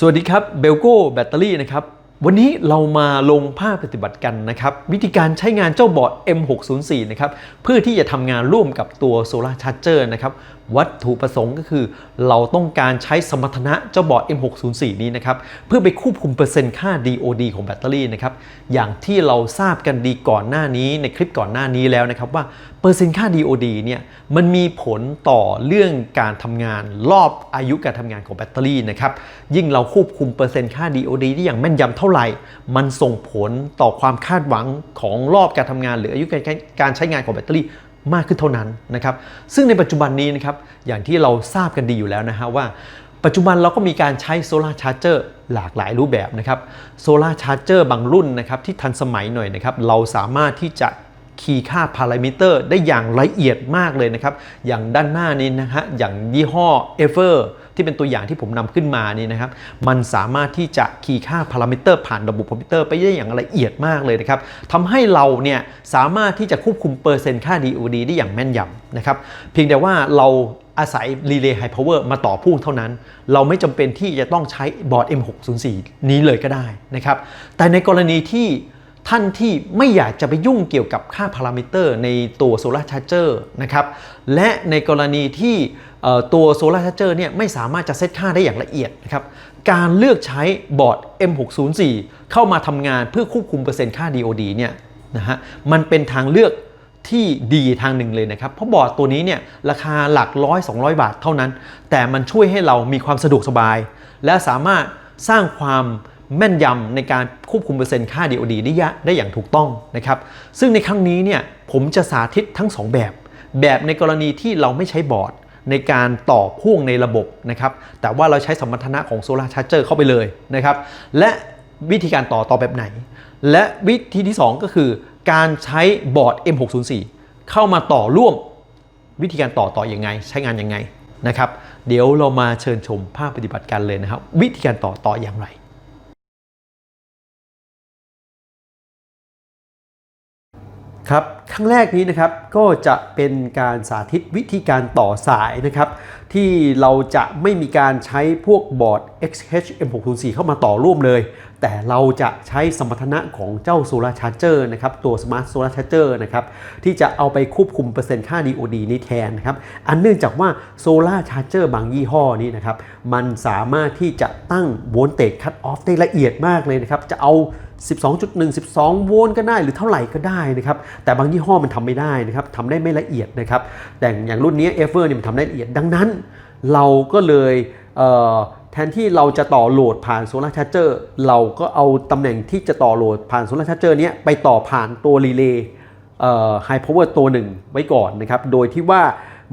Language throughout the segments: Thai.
สวัสดีครับเบลโก้แบตเตอรี่นะครับวันนี้เรามาลงภาพปฏิบัติกันนะครับ วิธีการใช้งานเจ้าบอร์ด M604 นะครับเพื่อที่จะทำงานร่วมกับตัวโซลาร์ชาร์เจอร์นะครับ วัตถุประสงค์ก็คือ เราต้องการใช้สมรรถนะเจ้าบอร์ด M604 นี้นะครับ เพื่อไปควบคุมเปอร์เซ็นต์ค่า DOD ของแบตเตอรี่นะครับ อย่างที่เราทราบกันดีก่อนหน้านี้ในคลิปก่อนหน้านี้แล้วนะครับ ว่าเปอร์เซ็นต์ค่า DOD เนี่ยมันมีผลต่อเรื่องการทำงานรอบอายุการทำงานของแบตเตอรี่นะครับ ยิ่งเราควบคุมเปอร์เซ็นต์ค่า DOD ได้อย่างแม่นยำเท่าไหร่ มันส่งผลต่อความคาดหวังของรอบการทำงาน หรืออายุการการใช้งานของแบตเตอรี่ มากขึ้นเท่านั้นนะครับ ซึ่งในปัจจุบันนี้นะครับ อย่างที่เราทราบกันดีอยู่แล้วนะฮะว่า ปัจจุบันเราก็มีการใช้โซลาร์ชาร์เจอร์หลากหลายรูปแบบนะครับ โซลาร์ชาร์เจอร์บางรุ่นนะครับที่ทันสมัยหน่อยนะครับ เราสามารถที่จะคีย์ค่าพารามิเตอร์ได้อย่างละเอียดมากเลยนะครับ อย่างด้านหน้านี้นะฮะ อย่างยี่ห้อ e v e r ที่เป็นตัวอย่างที่ผมนำขึ้นมานี่นะครับ มันสามารถที่จะคีย์ค่าพารามิเตอร์ผ่านระบบคอมพิวเตอร์ไปได้อย่างละเอียดมากเลยนะครับทำให้เราเนี่ยสามารถที่จะควบคุมเปอร์เซ็นต์ค่า DOD ได้อย่างแม่นยำนะครับ เพียงแต่ว่าเราอาศัย Relay High Power มาต่อพ่วงเท่านั้น เราไม่จำเป็นที่จะต้องใช้บอร์ด M604 นี้เลยก็ได้นะครับ แต่ในกรณีที่ ท่านที่ไม่อยากจะไปยุ่งเกี่ยวกับค่าพารามิเตอร์ในตัว Solar Charger นะครับและในกรณีที่เอ่อตัว Solar Charger เนี่ยไม่สามารถจะเซตค่าได้อย่างละเอียดนะครับการเลือกใช้บอร์ด M604 เข้ามาทำงานเพื่อควบคุมเปอร์เซ็นต์ค่า DOD เนี่ยนะฮะมันเป็นทางเลือกที่ดีทางหนึ่งเลยนะครับ เพราะบอร์ดตัวนี้เนี่ยราคาหลักร้อย 200 บาทเท่านั้น แต่มันช่วยให้เรามีความสะดวกสบาย และสามารถสร้างความ แม่นยำในการควบคุมเปอร์เซ็นต์ค่า DOD ได้ยะได้อย่างถูกต้องนะครับซึ่งในครั้งนี้เนี่ยผมจะสาธิตทั้ง 2 แบบ แบบในกรณีที่เราไม่ใช้บอร์ดในการต่อพ่วงในระบบนะครับแต่ว่าเราใช้สมรรถนะของ Solar Charger เข้าไปเลยนะครับและวิธีการต่อต่อแบบไหน และวิธีที่ 2 ก็คือการใช้บอร์ด M604 เข้ามาต่อร่วมวิธีการต่อต่ออยังไง ใช้งานยังไงนะครับเดี๋ยวเรามาเชิญชมภาพปฏิบัติการเลยนะครับ วิธีการต่อต่ออย่างไร ครับครั้งแรกนี้นะครับก็จะเป็นการสาธิตวิธีการต่อสายนะครับที่เราจะไม่มีการใช้พวกบอร์ด XH M604 เข้ามาต่อร่วมเลย แต่เราจะใช้สมรรถนะของเจ้า Solar Charger นะครับตัว Smart Solar Charger นะครับที่จะเอาไปควบคุมเปอร์เซ็นต์ค่า DOD นี้แทนนะครับอันเนื่องจากว่า Solar Charger บางยี่ห้อนี้นะครับมันสามารถที่จะตั้งโวลเตจคัตออฟได้ละเอียดมากเลยนะครับจะเอา 12.1 12 โวลต์ก็ได้หรือเท่าไหร่ก็ได้นะครับแต่บางยี่ห้อมันทำไม่ได้นะครับทำได้ไม่ละเอียดนะครับแต่อย่างรุ่นนี้เอเวอร์เนี่ยมันทำได้ละเอียดดังนั้น เราก็เลยเนที่เราจะต่อโหลดผ่านโซลาร์ชาร์เจอร์เราก็เอาตำแหน่งที่จะต่อโหลดผ่านโซลาร์ชาร์เจอร์นี้ไปต่อผ่านตัวรีเลย์ไฮพาวเวอร์ตัวหนึ่งไว้ก่อนนะครับ โดยที่ว่า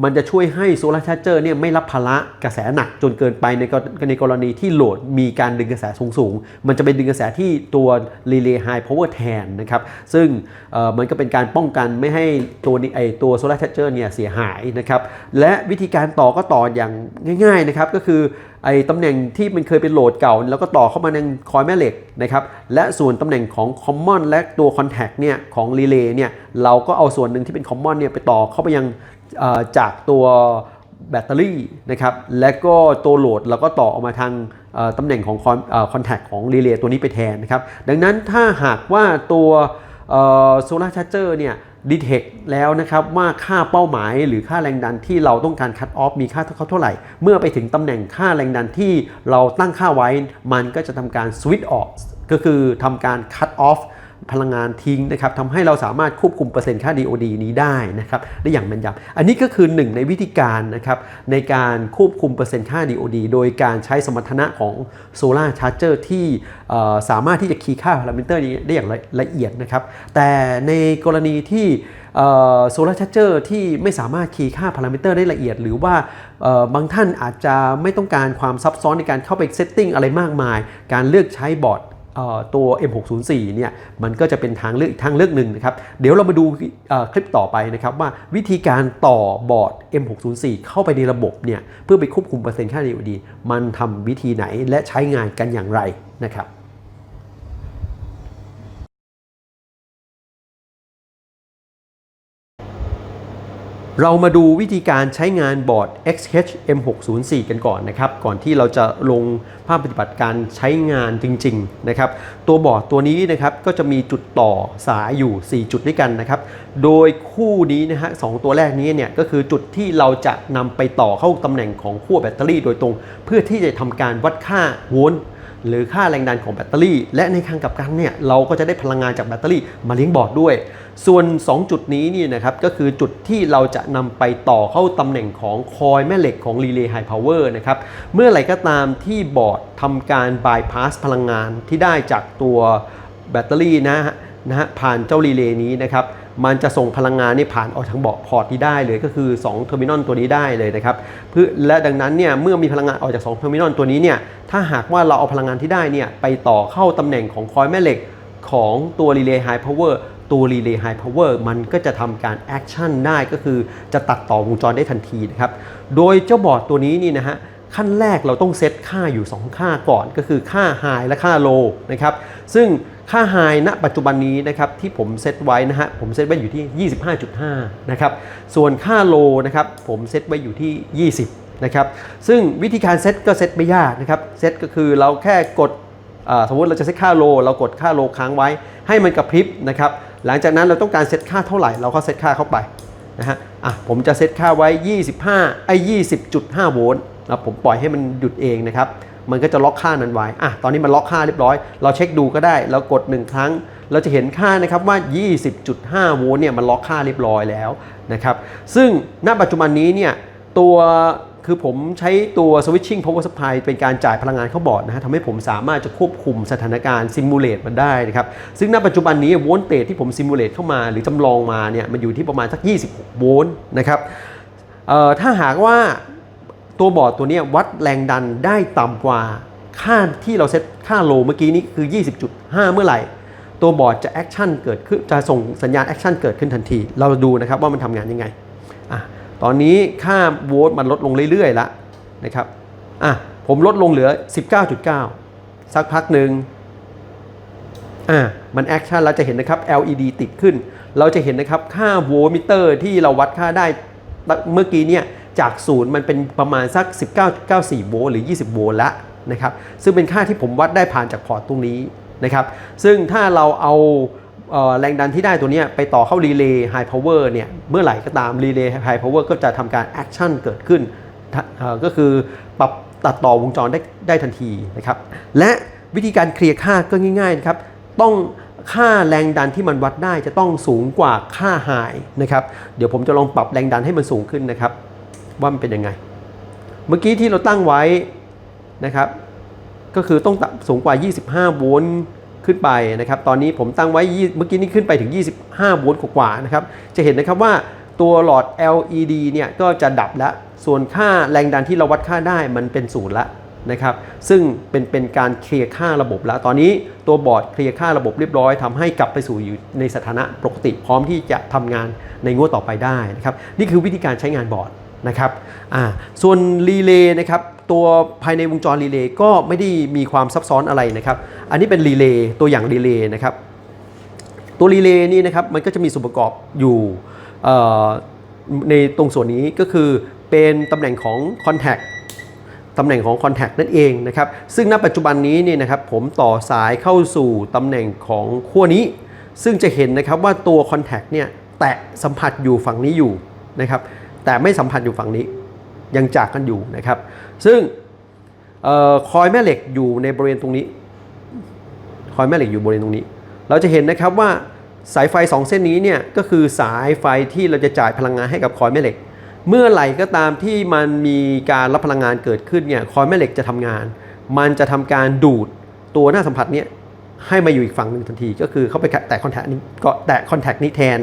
มันจะช่วยให้โซลาร์ชาร์เจอร์เนี่ยไม่รับภาระกระแสหนักจนเกินไปในกรในกรณีที่โหลดมีการดึงกระแสสูงสูง มันจะไปดึงกระแสที่ตัว Relay High Power แทนนะครับ ซึ่งเอ่อมันก็เป็นการป้องกันไม่ให้ตัวไอตัวโซลาร์ชาร์เจอร์เนี่ยเสียหายนะครับ และวิธีการต่อก็ต่ออย่างง่าย ๆนะครับก็คือ ไอตำแหน่งที่มันเคยเป็นโหลดเก่า แล้วก็ต่อเข้ามาในคอยแม่เหล็กนะครับและส่วนตำแหน่งของ Common และตัว Contact เนี่ยของ Relay เนี่ยเราก็เอาส่วนหนึ่งที่เป็น Common เนี่ยไปต่อเข้าไปยังจากตัวแบตเตอรี่นะครับและก็ตัวโหลดเราก็ต่อออกมาทางตำแหน่งของคอนแทคของรีเลย์ตัวนี้ไปแทนนะครับดังนั้นถ้าหากว่าตัวโซลาร์ชาร์เจอร์เนี่ย ดีเทคแล้วนะครับว่าค่าเป้าหมายหรือค่าแรงดันที่เราต้องการคัดออฟมีค่าเท่าไหร่ เมื่อไปถึงตำแหน่งค่าแรงดันที่เราตั้งค่าไว้ มันก็จะทำการสวิตช์ออกก็คือทำการคัดออฟ พลังงานทิ้งนะครับทำให้เราสามารถควบคุมเปอร์เซ็นต์ค่า DOD นี้ได้นะครับได้อย่างแม่นยำอันนี้ก็คือหนึ่งในวิธีการนะครับในการควบคุมเปอร์เซ็นต์ค่า DOD โดยการใช้สมรรถนะของ Solar Charger ที่เอ่สามารถที่จะคีย์ค่าพารามิเตอร์นี้ได้อย่างละเอียดนะครับแต่ในกรณีที่โซลาร์ชาร์เจอร์ที่ไม่สามารถคีย์ค่าพารามิเตอร์ได้ละเอียด หรือว่าบางท่านอาจจะไม่ต้องการความซับซ้อนในการเข้าไปเซตติ้งอะไรมากมาย การเลือกใช้บอร์ด ตัว M604 เนี่ยมันก็จะเป็นทางเลือกอีกทางเลือกหนึ่งนะครับ เดี๋ยวเรามาดูคลิปต่อไปนะครับว่าวิธีการต่อบอร์ด M604 เข้าไปในระบบเนี่ยเพื่อไปควบคุมเปอร์เซ็นต์ค่า DOD มันทำวิธีไหนและใช้งานกันอย่างไรนะครับ เรามาดูวิธีการใช้งานบอร์ด XH M604 กันก่อนนะครับ ก่อนที่เราจะลงภาพปฏิบัติการใช้งานจริงๆนะครับ ตัวบอร์ดตัวนี้นะครับก็จะมีจุดต่อสายอยู่ 4 จุดด้วยกันนะครับ โดยคู่นี้นะฮะสองตัวแรกนี้เนี่ยก็คือจุดที่เราจะนำไปต่อเข้าตำแหน่งของขั้วแบตเตอรี่โดยตรง เพื่อที่จะทำการวัดค่าโวลต์ หรือค่าแรงดันของแบตเตอรี่ และในทางกลับกันเนี่ยเราก็จะได้พลังงานจากแบตเตอรี่มาเลี้ยงบอร์ดด้วย ส่วน 2 จุดนี้นี่นะครับก็คือจุดที่เราจะนำไปต่อเข้าตำแหน่งของคอยแม่เหล็กของ Relay High Power นะครับเมื่อไหร่ก็ตามที่บอร์ดทำการบายพาสพลังงานที่ได้จากตัวแบตเตอรี่นะฮะนะฮะผ่านเจ้ารีเลย์นี้นะครับ มันจะส่งพลังงานนี่ผ่านออกทางบอร์ดพอร์ตนี้ได้เลยก็คือ2เทอร์มินอลตัวนี้ได้เลยนะครับเพื่อและดังนั้นเนี่ยเมื่อมีพลังงานออกจาก2เทอร์มินอลตัวนี้เนี่ยถ้าหากว่าเราเอาพลังงานที่ได้เนี่ยไปต่อเข้าตำแหน่งของคอยแม่เหล็กของตัว Relay High Power ตัว Relay High Power มันก็จะทำการแอคชั่นได้ก็คือจะตัดต่อวงจรได้ทันทีนะครับโดยเจ้าบอร์ดตัวนี้นี่นะฮะขั้นแรกเราต้องเซตค่าอยู่ 2 ค่าก่อนก็คือค่า High และค่า Low นะครับซึ่ง ค่า High ณปัจจุบันนี้นะครับที่ผมเซตไว้นะฮะผมเซตไว้อยู่ที่ 25.5 นะครับ ส่วนค่า Low นะครับผมเซตไว้อยู่ที่ 20 นะครับ ซึ่งวิธีการเซตก็เซตไม่ยากนะครับ เซตก็คือเราแค่กดสมมติเราจะเซตค่าโล เรากดค่าโลค้างไว้ ให้มันกระพริบนะครับ หลังจากนั้นเราต้องการเซตค่าเท่าไหร่เราก็เซตค่าเข้าไปนะฮะ อะผมจะเซตค่าไว้ 25 ไอ้ 20.5 โวลต์แล้วผมปล่อยให้มันหยุดเองนะครับ มันก็จะล็อกค่านั้นไว้อะตอนนี้มันล็อกค่าเรียบร้อย เราเช็คดูก็ได้ เรากด 1 ครั้ง เราจะเห็นค่านะครับว่า 20.5 โวลต์เนี่ยมันล็อกค่าเรียบร้อยแล้วนะครับ ซึ่งณปัจจุบันนี้เนี่ยตัวคือผมใช้ตัว switching power supply เป็นการจ่ายพลังงานเข้าบอร์ดนะฮะทำให้ผมสามารถจะควบคุมสถานการณ์ซิมูเลตมันได้นะครับ ซึ่งณปัจจุบันนี้โวลต์เตจที่ผมซิมูเลตเข้ามา หรือจำลองมาเนี่ยมันอยู่ที่ประมาณสัก 26 โวลต์นะครับเอ่อถ้าหากว่า ตัวบอร์ดตัวนี้วัดแรงดันได้ต่ำกว่าค่าที่เราเซตค่าโลเมื่อกี้นี้คือ 20.5 เมื่อไหร่ ตัวบอร์ดจะแอคชั่นเกิดขึ้นจะส่งสัญญาณแอคชั่นเกิดขึ้นทันที เราดูนะครับว่ามันทำงานยังไงอะตอนนี้ค่าโวลต์มันลดลงเรื่อยๆแล้วนะครับอะผมลดลงเหลือ 19.9 สักพักหนึ่งอะมันแอคชั่นเราจะเห็นนะครับ LED ติดขึ้น เราจะเห็นนะครับค่าโวลต์มิเตอร์ที่เราวัดค่าได้เมื่อกี้เนี่ย จากศูนย์มันเป็นประมาณสัก 19.94 โวลต์หรือ 20 โวลต์ละนะครับซึ่งเป็นค่าที่ผมวัดได้ผ่านจากพอร์ตตรงนี้นะครับซึ่งถ้าเราเอาแรงดันที่ได้ตัวนี้ไปต่อเข้ารีเลย์ไฮพาวเวอร์เนี่ยเมื่อไหร่ก็ตามรีเลย์ไฮพาวเวอร์ก็จะทำการแอคชั่นเกิดขึ้นก็คือปรับตัดต่อวงจรได้ได้ทันทีนะครับและวิธีการเคลียร์ค่าก็ง่ายๆนะครับต้องค่าแรงดันที่มันวัดได้จะต้องสูงกว่าค่าไฮนะครับเดี๋ยวผมจะลองปรับแรงดันให้มันสูงขึ้นนะครับ ว่ามันเป็นยังไง เมื่อกี้ที่เราตั้งไว้นะครับ ก็คือต้องสูงกว่า 25 โวลต์ขึ้นไปนะครับ ตอนนี้ผมตั้งไว้ เมื่อกี้นี้ขึ้นไปถึง 25 โวลต์กว่านะครับ จะเห็นนะครับว่าตัวหลอด LED เนี่ยก็จะดับแล้ว ส่วนค่าแรงดันที่เราวัดค่าได้มันเป็นศูนย์ละนะครับ ซึ่งเป็นเป็นการเคลียร์ค่าระบบแล้ว ตอนนี้ตัวบอร์ดเคลียร์ค่าระบบเรียบร้อยทำให้กลับไปสู่อยู่ในสถานะปกติพร้อมที่จะทำงานในงวดต่อไปได้นะครับ นี่คือวิธีการใช้งานบอร์ด นะครับอ่าส่วนรีเลย์นะครับตัวภายในวงจรรีเลย์ก็ไม่ได้มีความซับซ้อนอะไรนะครับอันนี้เป็นรีเลย์ตัวอย่างรีเลย์นะครับตัวรีเลย์นี่นะครับมันก็จะมีส่วนประกอบอยู่ในตรงส่วนนี้ก็คือเป็นตำแหน่งของ Contact ตำแหน่งของ Contact นั่นเองนะครับซึ่งณปัจจุบันนี้เนี่ยนะครับผมต่อสายเข้าสู่ตำแหน่งของขั้วนี้ ซึ่งจะเห็นนะครับว่าตัว Contact เนี่ยแตะสัมผัสอยู่ฝั่งนี้อยู่นะครับ แต่ไม่สัมผัสอยู่ฝั่งนี้ ยังจากกันอยู่นะครับ ซึ่งออคอยแม่เหล็กอยู่ในบริเวณตรงนี้ คอยแม่เหล็กอยู่บริเวณตรงนี้ เราจะเห็นนะครับว่าสายไฟ 2 เส้นนี้เนี่ยก็คือสายไฟที่เราจะจ่ายพลังงานให้กับคอยแม่เหล็ก เมื่อไหร่ก็ตามที่มันมีการรับพลังงานเกิดขึ้นเนี่ยคอยแม่เหล็กจะทำงาน มันจะทำการดูดตัวหน้าสัมผัสเนี่ยให้มาอยู่อีกฝั่งหนึ่งทันที ก็คือเข้าไปแตะคอนแทคนี้ก็แตะคอนแทคนี้แทน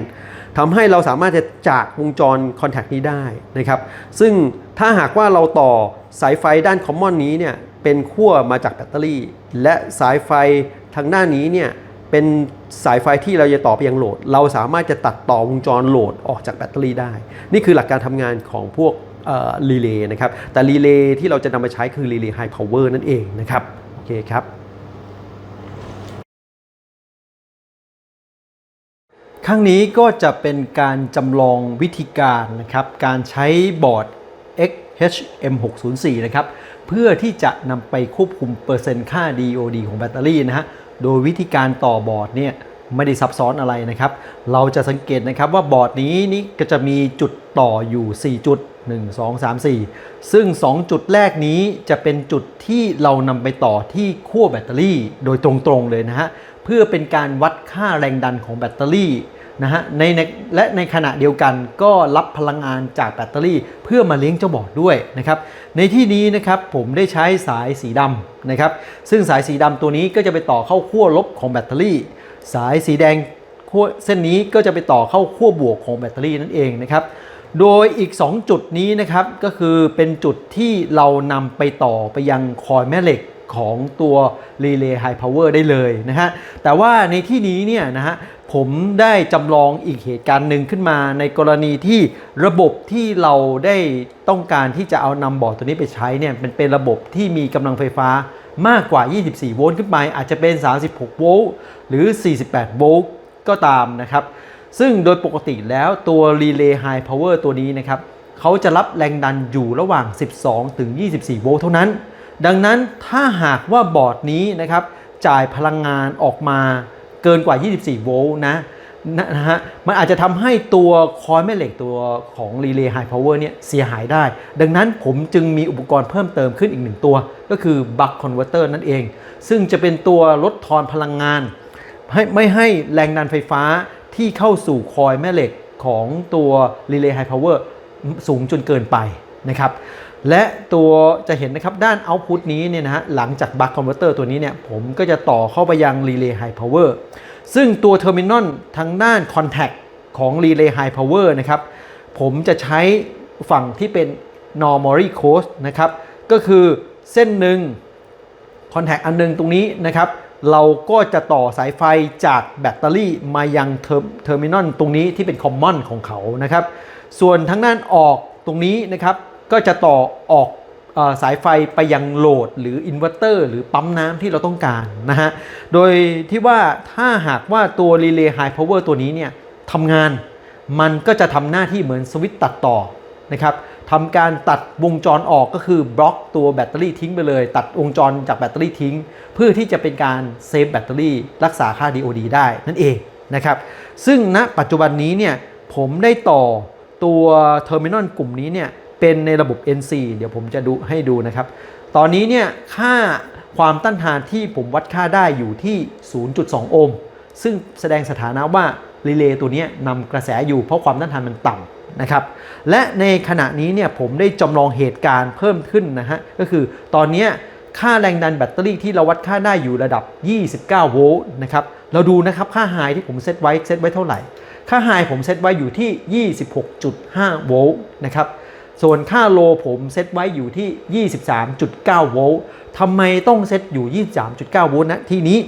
ทำให้เราสามารถจะจากวงจรคอนแทคนี้ได้นะครับ ซึ่งถ้าหากว่าเราต่อสายไฟด้านคอมมอนนี้เนี่ยเป็นขั้วมาจากแบตเตอรี่ และสายไฟทางด้านนี้เนี่ยเป็นสายไฟที่เราจะต่อไปยังโหลด เราสามารถจะตัดต่อวงจรโหลดออกจากแบตเตอรี่ได้ นี่คือหลักการทำงานของพวกรีเลย์นะครับ แต่รีเลย์ที่เราจะนำมาใช้คือรีเลย์ไฮพาวเวอร์นั่นเองนะครับ โอเคครับ ครั้งนี้ก็จะเป็นการจำลองวิธีการนะครับ การใช้บอร์ด XHM604 นะครับ เพื่อที่จะนำไปควบคุมเปอร์เซ็นต์ค่า DOD ของแบตเตอรี่นะฮะ โดยวิธีการต่อบอร์ดเนี่ยไม่ได้ซับซ้อนอะไรนะครับ เราจะสังเกตนะครับว่าบอร์ดนี้นี่ก็จะมีจุดต่ออยู่ 4 จุด 1 2 3 4 ซึ่ง 2 จุดแรกนี้จะเป็นจุดที่เรานำไปต่อที่ขั้วแบตเตอรี่โดยตรงๆเลยนะฮะ เพื่อเป็นการวัดค่าแรงดันของแบตเตอรี่นะฮะในและในขณะเดียวกันก็รับพลังงานจากแบตเตอรี่ เพื่อมาเลี้ยงเจ้าบอร์ดด้วยนะครับในที่นี้นะครับผมได้ใช้สายสีดำนะครับซึ่งสายสีดำตัวนี้ก็จะไปต่อเข้าขั้วลบของแบตเตอรี่ สายสีแดงขั้วเส้นนี้ก็จะไปต่อเข้าขั้วบวกของแบตเตอรี่นั่นเองนะครับโดยอีก 2 จุดนี้นะครับก็คือเป็นจุดที่เรานำไปต่อไปยังคอยแม่เหล็ก ของตัว Relay High Power ได้เลยนะฮะ แต่ว่าในที่นี้เนี่ยนะฮะผมได้จำลองอีกเหตุการณ์หนึ่งขึ้นมาในกรณีที่ระบบที่เราได้ต้องการที่จะเอานำบอร์ดตัวนี้ไปใช้เนี่ยเป็นเป็นระบบที่มีกำลังไฟฟ้ามากกว่า 24 โวลต์ขึ้นไป อาจจะเป็น 36 โวลต์หรือ 48 โวลต์ก็ตามนะครับ ซึ่งโดยปกติแล้วตัว Relay High Power ตัวนี้นะครับเขาจะรับแรงดันอยู่ระหว่าง 12 ถึง 24 โวลต์เท่านั้น ดังนั้นถ้าหากว่าบอร์ดนี้นะครับจ่ายพลังงานออกมาเกินกว่า 24 โวลต์นะนะฮะมันอาจจะทำให้ตัวคอยแม่เหล็กตัวของ Relay High Power เนี่ยเสียหายได้ ดังนั้นผมจึงมีอุปกรณ์เพิ่มเติมขึ้นอีกหนึ่งตัว ก็คือ Buck Converter นั่นเอง ซึ่งจะเป็นตัวลดทอนพลังงานให้ไม่ให้แรงดันไฟฟ้าที่เข้าสู่คอยแม่เหล็กของตัว Relay High Power สูงจนเกินไปนะครับ และตัวจะเห็นนะครับด้าน Output นี้เนี่ยนะฮะหลังจาก Buck Converter ตัวนี้เนี่ยผมก็จะต่อเข้าไปยัง Relay High Power ซึ่งตัว Terminal ทางด้าน Contact ของ Relay High Power นะครับผมจะใช้ฝั่งที่เป็น Normally Close นะครับก็คือเส้นหนึ่งคอนแทคอันหนึงตรงนี้นะครับเราก็จะต่อสายไฟจากแบตเตอรี่มายังเทอร์เทอร์มินอลตรงนี้ที่เป็นคอมมอนของเขานะครับส่วนทางด้านออกตรงนี้นะครับ ก็จะต่อออกอสายไฟไปยังโหลดหรืออินเวอร์เตอร์หรือปั๊มน้ำที่เราต้องการนะฮะ โดยที่ว่าถ้าหากว่าตัว Relay High Power ตัวนี้เนี่ยทำงานมันก็จะทำหน้าที่เหมือนสวิตช์ตัดต่อนะครับทำการตัดวงจรออกก็คือบล็อกตัวแบตเตอรี่ทิ้งไปเลย ตัดวงจรจากแบตเตอรี่ทิ้ง เพื่อที่จะเป็นการเซฟแบตเตอรี่รักษาค่า DOD ได้นั่นเองนะครับ ซึ่งณปัจจุบันนี้เนี่ยผมได้ต่อตัวเทอร์มินอลกลุ่มนี้เนี่ย เป็นในระบบ NC เดี๋ยวผมจะดูให้ดูนะครับ ตอนนี้เนี่ยค่าความต้านทานที่ผมวัดค่าได้อยู่ที่ 0.2 โอห์ม ซึ่งแสดงสถานะว่ารีเลย์ตัวนี้นำกระแสอยู่เพราะความต้านทานมันต่ำนะครับ และในขณะนี้เนี่ยผมได้จำลองเหตุการณ์เพิ่มขึ้นนะฮะ ก็คือตอนนี้ค่าแรงดันแบตเตอรี่ที่เราวัดค่าได้อยู่ระดับ 29 โวลต์นะครับ เราดูนะครับค่าไฮที่ผมเซตไว้เซตไว้เท่าไหร่ ค่าไฮผมเซตไว้อยู่ที่ 26.5 โวลต์นะครับ ส่วนค่าโลผมเซตไว้อยู่ที่ 23.9 โวลต์ทำไมต้องเซตอยู่ 23.9 โวลต์นะที่นี้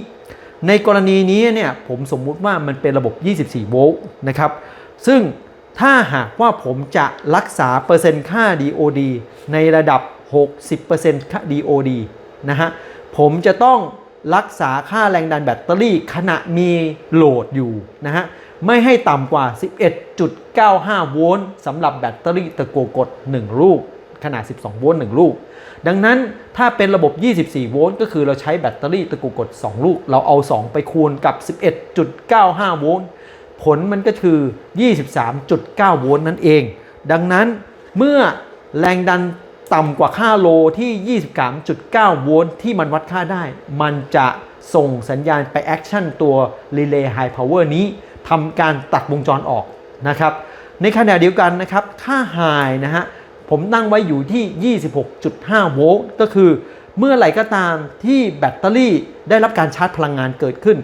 ในกรณีนี้เนี่ยผมสมมุติว่ามันเป็นระบบ 24 โวลต์นะครับ ซึ่งถ้าหากว่าผมจะรักษาเปอร์เซ็นต์ค่า DOD ในระดับ 60%ค่า DOD นะฮะ ผมจะต้องรักษาค่าแรงดันแบตเตอรี่ขณะมีโหลดอยู่นะฮะ ไม่ให้ต่ำกว่า 11.95 โวลต์สำหรับแบตเตอรี่ตะกัวกด 1 ลูก ขนาด 12 โวลต์ 1 ลูก ดังนั้นถ้าเป็นระบบ 24 โวลต์ก็คือเราใช้แบตเตอรี่ตะกุกด 2 ลูก เราเอา 2 ไปคูณกับ 11.95 โวลต์ ผลมันก็คือ 23.9 โวลต์นั่นเอง ดังนั้นเมื่อแรงดันต่ำกว่าค่าโลที่ 23.9 โวลต์ที่มันวัดค่าได้ มันจะส่งสัญญาณไปแอคชั่นตัว Relay High Power นี้ ทำการตัดวงจรออกนะครับ ในขณะเดียวกันนะครับ ค่าหายนะฮะผมตั้งไว้อยู่ที่ 26.5 โวลต์ก็คือ เมื่อไหร่ก็ตามที่แบตเตอรี่ได้รับการชาร์จพลังงานเกิดขึ้น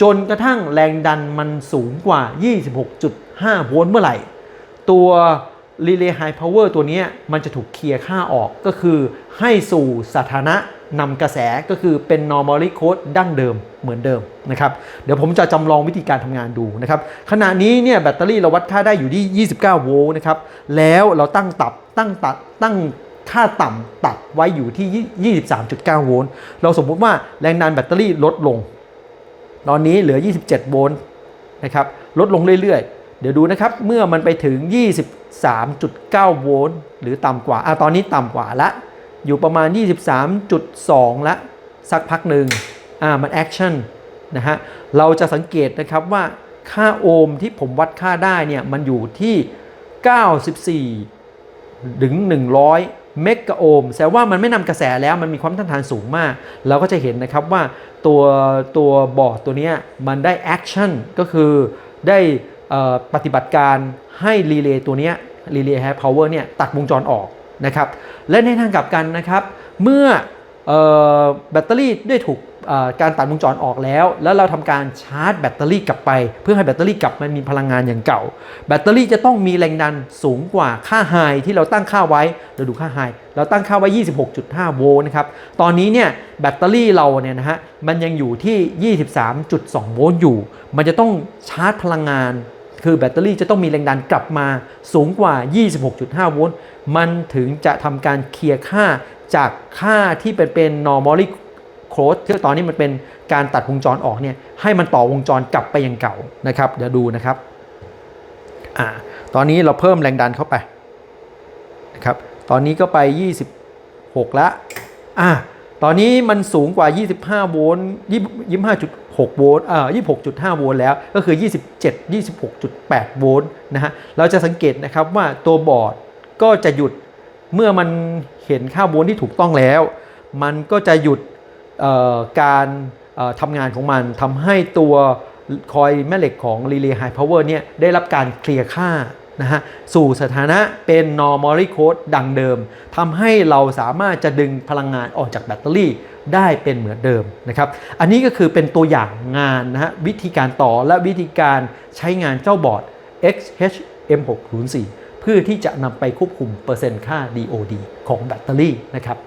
จนกระทั่งแรงดันมันสูงกว่า 26.5 โวลต์เมื่อไหร่ ตัว Relay High Power ตัวนี้มันจะถูกเคลียร์ค่าออกก็คือให้สู่สถานะนำกระแสก็คือเป็น normally code ดั้งเดิมเหมือนเดิมนะครับ เดี๋ยวผมจะจำลองวิธีการทำงานดูนะครับ ขณะนี้เนี่ยแบตเตอรี่เราวัดค่าได้อยู่ที่ 29 โวลต์นะครับ แล้วเราตั้งตับตั้งตัดตั้งค่าต่ำตัดไว้อยู่ที่ 23.9 โวลต์เราสมมุติว่าแรงดันแบตเตอรี่ลดลง ตอนนี้เหลือ 27 โวลต์นะครับลดลงเรื่อยๆ เดี๋ยวดูนะครับ เมื่อมันไปถึง 23.9 โวลต์หรือต่ำกว่าอะตอนนี้ต่ำกว่าละ อยู่ประมาณ 23.2 ละ สักพักหนึ่งอ่ามันแอคชั่นนะฮะ เราจะสังเกตนะครับว่าค่าโอห์มที่ผมวัดค่าได้เนี่ย มันอยู่ที่ 94 ถึง 100 เมกะโอห์มแสดงว่ามันไม่นำกระแสแล้วมันมีความต้านทานสูงมาก เราก็จะเห็นนะครับว่าตัวตัวบอร์ดตัวนี้มันได้แอคชั่นก็คือได้ ปฏิบัติการให้รีเลย์ตัวนี้รีเลย์ไฮพาวเวอร์เนี่ยตัดวงจรออกนะครับและในทางกลับกันนะครับ เมื่อออแบตเตอรี่ได้ถูกการตัดวงจรออกแล้ว แล้วเราทำการชาร์จแบตเตอรี่กลับไป เพื่อให้แบตเตอรี่กลับมามีพลังงานอย่างเก่า แบตเตอรี่จะต้องมีแรงดันสูงกว่าค่าไฮที่เราตั้งค่าไว้เราดูค่าไฮเราตั้งค่าไว้ 26.5 โวลต์นะครับตอนนี้เนี่ยแบตเตอรี่เราเนี่ยนะฮะมันยังอยู่ที่ 23.2 โวลต์อยู่ มันจะต้องชาร์จพลังงาน คือแบตเตอรี่จะต้องมีแรงดันกลับมาสูงกว่า 26.5 โวลต์ มันถึงจะทำการเคลียร์ค่าจากค่าที่เป็นเป็น normally close ที่ตอนนี้มันเป็นการตัดวงจรออกเนี่ยให้มันต่อวงจรกลับไปยังเก่านะครับ เดี๋ยวดูนะครับอ่าตอนนี้เราเพิ่มแรงดันเข้าไปนะครับตอนนี้ก็ไป 26 ละอ่าตอนนี้มันสูงกว่า 25 โวลต์ 25. 26 โวลต์เอ่อ26.5 โวลต์แล้ว ก็คือ 27 26.8 โวลต์นะฮะ เราจะสังเกตนะครับว่าตัวบอร์ดก็จะหยุดเมื่อมันเห็นค่าโวลต์ที่ถูกต้องแล้ว มันก็จะหยุดเอ่อการเอ่อทำงานของมันทำให้ตัวคอยแม่เหล็กของ Relay High Power เนี่ยได้รับการเคลียร์ค่า นะฮะสู่สถานะเป็น normally code ดังเดิมทำให้เราสามารถจะดึงพลังงานออกจากแบตเตอรี่ได้เป็นเหมือนเดิมนะครับ อันนี้ก็คือเป็นตัวอย่างงานนะฮะวิธีการต่อและวิธีการใช้งานเจ้าบอร์ด XHM604 เพื่อที่จะนำไปควบคุมเปอร์เซ็นต์ค่า DOD ของแบตเตอรี่นะครับ